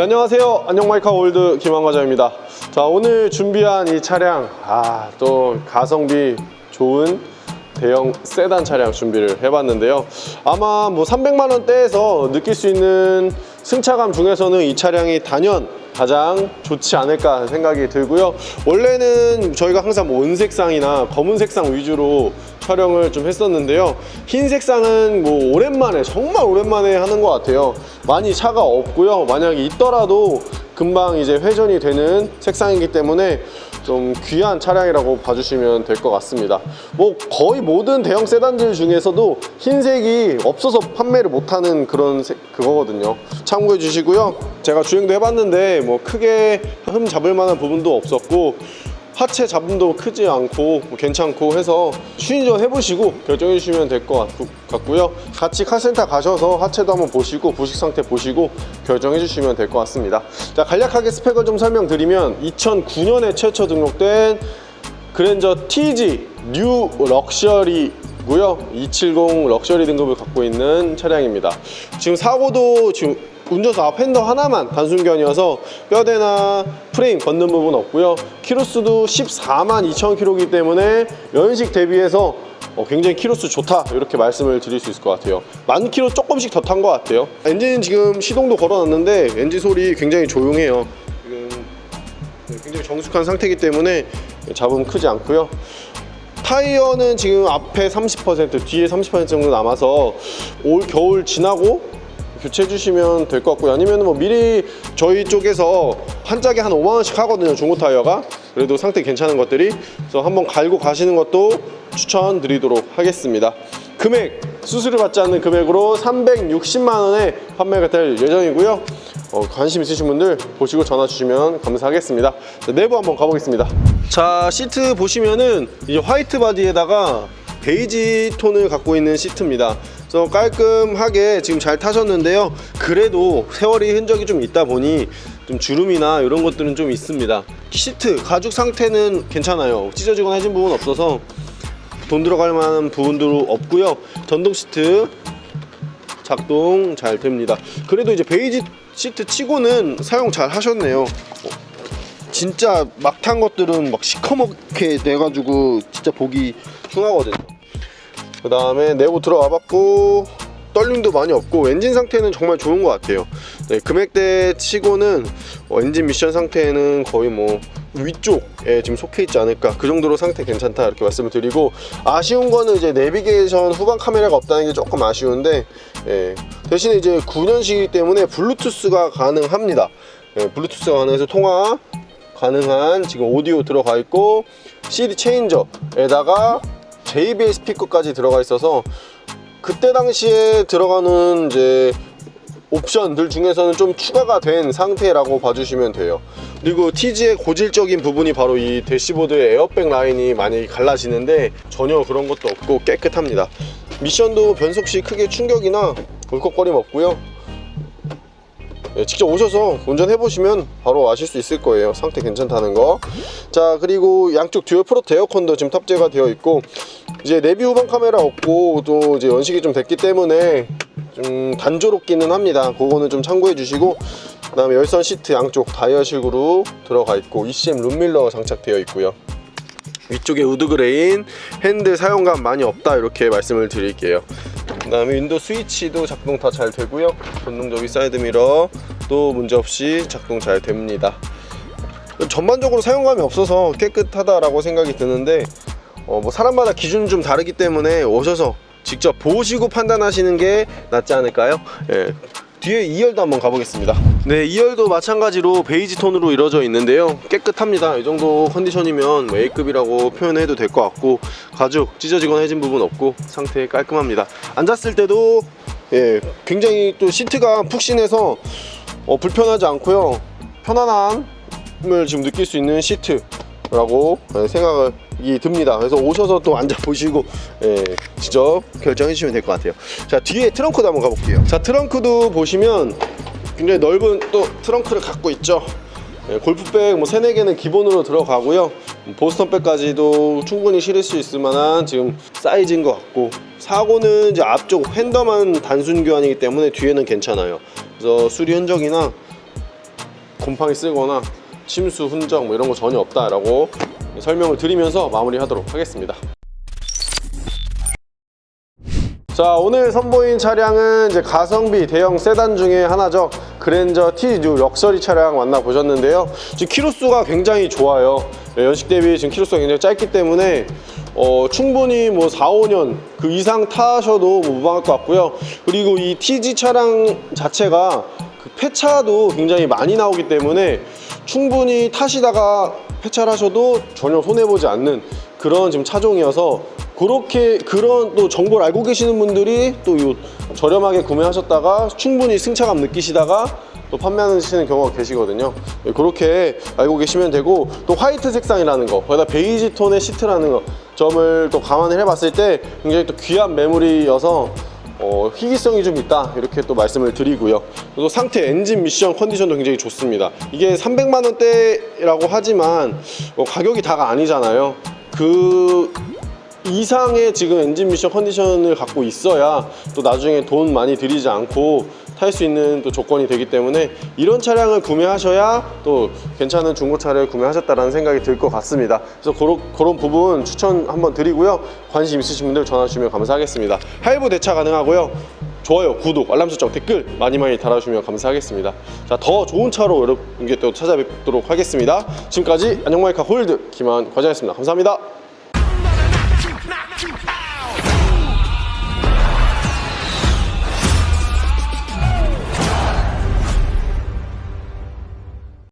네, 안녕하세요. 안녕마이카 월드 김한과장입니다. 자, 오늘 준비한 이 차량, 아, 또 가성비 좋은 대형 세단 차량 준비를 해봤는데요. 아마 뭐 300만 원대에서 느낄 수 있는 승차감 중에서는 이 차량이 단연 가장 좋지 않을까 생각이 들고요. 원래는 저희가 항상 뭐 은색상이나 검은색상 위주로 촬영을 좀 했었는데요. 흰색상은 뭐 오랜만에 정말 오랜만에 하는 것 같아요. 많이 차가 없고요. 만약에 있더라도 금방 이제 회전이 되는 색상이기 때문에 좀 귀한 차량이라고 봐주시면 될 것 같습니다. 뭐 거의 모든 대형 세단들 중에서도 흰색이 없어서 판매를 못하는 그런 색- 그거거든요. 참고해 주시고요. 제가 주행도 해봤는데 뭐 크게 흠 잡을 만한 부분도 없었고 하체 잡음도 크지 않고 뭐 괜찮고 해서 추인전 해보시고 결정해 주시면 될 것 같고요. 같이 카센터 가셔서 하체도 한번 보시고 부식 상태 보시고 결정해 주시면 될 것 같습니다. 자 간략하게 스펙을 좀 설명드리면 2009년에 최초 등록된 그랜저 TG 뉴 럭셔리 고요. 270 럭셔리 등급을 갖고 있는 차량입니다. 지금 사고도 지금 운전석 앞 핸더 하나만 단순견이어서 뼈대나 프레임 걷는 부분 없고요. 키로수도 14만 2천 킬로이기 때문에 연식 대비해서 어, 굉장히 키로수 좋다 이렇게 말씀을 드릴 수 있을 것 같아요. 만 킬로 조금씩 더 탄 것 같아요. 엔진 지금 시동도 걸어놨는데 엔진 소리 굉장히 조용해요. 지금 네, 굉장히 정숙한 상태이기 때문에 잡음 크지 않고요. 타이어는 지금 앞에 30% 뒤에 30% 정도 남아서 올 겨울 지나고 교체해 주시면 될 것 같고요. 아니면 뭐 미리 저희 쪽에서 한 짝에 한 5만 원씩 하거든요. 중고 타이어가. 그래도 상태 괜찮은 것들이 그래서 한번 갈고 가시는 것도 추천드리도록 하겠습니다. 금액 수수료 받지 않는 금액으로 360만 원에 판매가 될 예정이고요. 어, 관심 있으신 분들 보시고 전화 주시면 감사하겠습니다. 자, 내부 한번 가보겠습니다. 자, 시트 보시면은 이제 화이트 바디에다가 베이지 톤을 갖고 있는 시트입니다. 그래서 깔끔하게 지금 잘 타셨는데요. 그래도 세월이 흔적이 좀 있다 보니 좀 주름이나 이런 것들은 좀 있습니다. 시트 가죽 상태는 괜찮아요. 찢어지거나 해진 부분 없어서 돈 들어갈 만한 부분도 없고요. 전동 시트 작동 잘 됩니다. 그래도 이제 베이지 시트 치고는 사용 잘 하셨네요. 어, 진짜 막 탄 것들은 막 시커멓게 돼가지고 진짜 보기 흉하거든요. 그 다음에 내부 들어와 봤고 떨림도 많이 없고 엔진 상태는 정말 좋은 것 같아요. 네, 금액대 치고는 어, 엔진 미션 상태는 거의 뭐 위쪽에 지금 속해 있지 않을까 그 정도로 상태 괜찮다 이렇게 말씀을 드리고 아쉬운 거는 이제 내비게이션 후방 카메라가 없다는 게 조금 아쉬운데 예, 대신에 이제 9년식이기 때문에 블루투스가 가능합니다. 예, 블루투스가 가능해서 통화 가능한 지금 오디오 들어가 있고 CD 체인저에다가 JBL 스피커까지 들어가 있어서 그때 당시에 들어가는 이제 옵션들 중에서는 좀 추가가 된 상태라고 봐주시면 돼요. 그리고 TG의 고질적인 부분이 바로 이 대시보드의 에어백 라인이 많이 갈라지는데 전혀 그런 것도 없고 깨끗합니다. 미션도 변속 시 크게 충격이나 울컥거림 없고요. 예, 직접 오셔서 운전해 보시면 바로 아실 수 있을 거예요. 상태 괜찮다는 거. 자 그리고 양쪽 듀얼 프로트 에어컨도 지금 탑재가 되어 있고 이제 내비 후방 카메라 없고 또 이제 연식이 좀 됐기 때문에 좀 단조롭기는 합니다. 그거는 좀 참고해 주시고 그 다음에 열선 시트 양쪽 다이얼식으로 들어가 있고 ECM 룸밀러 장착되어 있고요. 위쪽에 우드그레인 핸들 사용감 많이 없다 이렇게 말씀을 드릴게요. 그 다음에 윈도우 스위치도 작동 다 잘 되고요. 전동적인 사이드 미러도 문제없이 작동 잘 됩니다. 전반적으로 사용감이 없어서 깨끗하다라고 생각이 드는데 어, 뭐 사람마다 기준은 좀 다르기 때문에 오셔서 직접 보시고 판단하시는 게 낫지 않을까요? 예. 뒤에 2열도 한번 가보겠습니다. 네, 2열도 마찬가지로 베이지 톤으로 이루어져 있는데요. 깨끗합니다. 이 정도 컨디션이면 뭐 A급이라고 표현해도 될 것 같고 가죽 찢어지거나 해진 부분 없고 상태 깔끔합니다. 앉았을 때도 예, 굉장히 또 시트가 푹신해서 어, 불편하지 않고요. 편안함을 지금 느낄 수 있는 시트라고 예, 생각 이 듭니다. 그래서 오셔서 또 앉아 보시고 예, 직접 결정해 주시면 될 것 같아요. 자 뒤에 트렁크도 한번 가볼게요. 자 트렁크도 보시면 굉장히 넓은 또 트렁크를 갖고 있죠. 예, 골프백 뭐 세네 개는 기본으로 들어가고요. 보스턴백까지도 충분히 실을 수 있을 만한 지금 사이즈인 것 같고 사고는 이제 앞쪽 핸더만 단순 교환이기 때문에 뒤에는 괜찮아요. 그래서 수리 흔적이나 곰팡이 쓰거나 침수 흔적 뭐 이런 거 전혀 없다라고 설명을 드리면서 마무리하도록 하겠습니다. 자 오늘 선보인 차량은 이제 가성비 대형 세단 중에 하나죠. 그랜저 T6 럭셔리 차량 만나보셨는데요. 지금 키로수가 굉장히 좋아요. 네, 연식 대비 지금 키로수가 굉장히 짧기 때문에 어, 충분히 뭐 4, 5년 그 이상 타셔도 뭐 무방할 것 같고요. 그리고 이 TG 차량 자체가 그 폐차도 굉장히 많이 나오기 때문에 충분히 타시다가 폐차를 하셔도 전혀 손해보지 않는 그런 지금 차종이어서 그렇게 그런 또 정보를 알고 계시는 분들이 또 요 저렴하게 구매하셨다가 충분히 승차감 느끼시다가 또 판매하시는 경우가 계시거든요. 네, 그렇게 알고 계시면 되고 또 화이트 색상이라는 거, 거기다 베이지 톤의 시트라는 거 점을 또 감안을 해봤을 때 굉장히 또 귀한 매물이어서 어, 희귀성이 좀 있다 이렇게 또 말씀을 드리고요. 그리고 상태 엔진 미션 컨디션도 굉장히 좋습니다. 이게 300만 원대라고 하지만 뭐 가격이 다가 아니잖아요. 그 이상의 지금 엔진 미션 컨디션을 갖고 있어야 또 나중에 돈 많이 들이지 않고 탈 수 있는 또 조건이 되기 때문에 이런 차량을 구매하셔야 또 괜찮은 중고차를 구매하셨다라는 생각이 들 것 같습니다. 그래서 그런, 그런 부분 추천 한번 드리고요. 관심 있으신 분들 전화 주시면 감사하겠습니다. 할부 대차 가능하고요. 좋아요, 구독, 알람 설정, 댓글 많이 많이 달아주시면 감사하겠습니다. 자, 더 좋은 차로 여러분께 또 찾아뵙도록 하겠습니다. 지금까지 안녕마이카 홀드 김한 과장이었습니다. 감사합니다.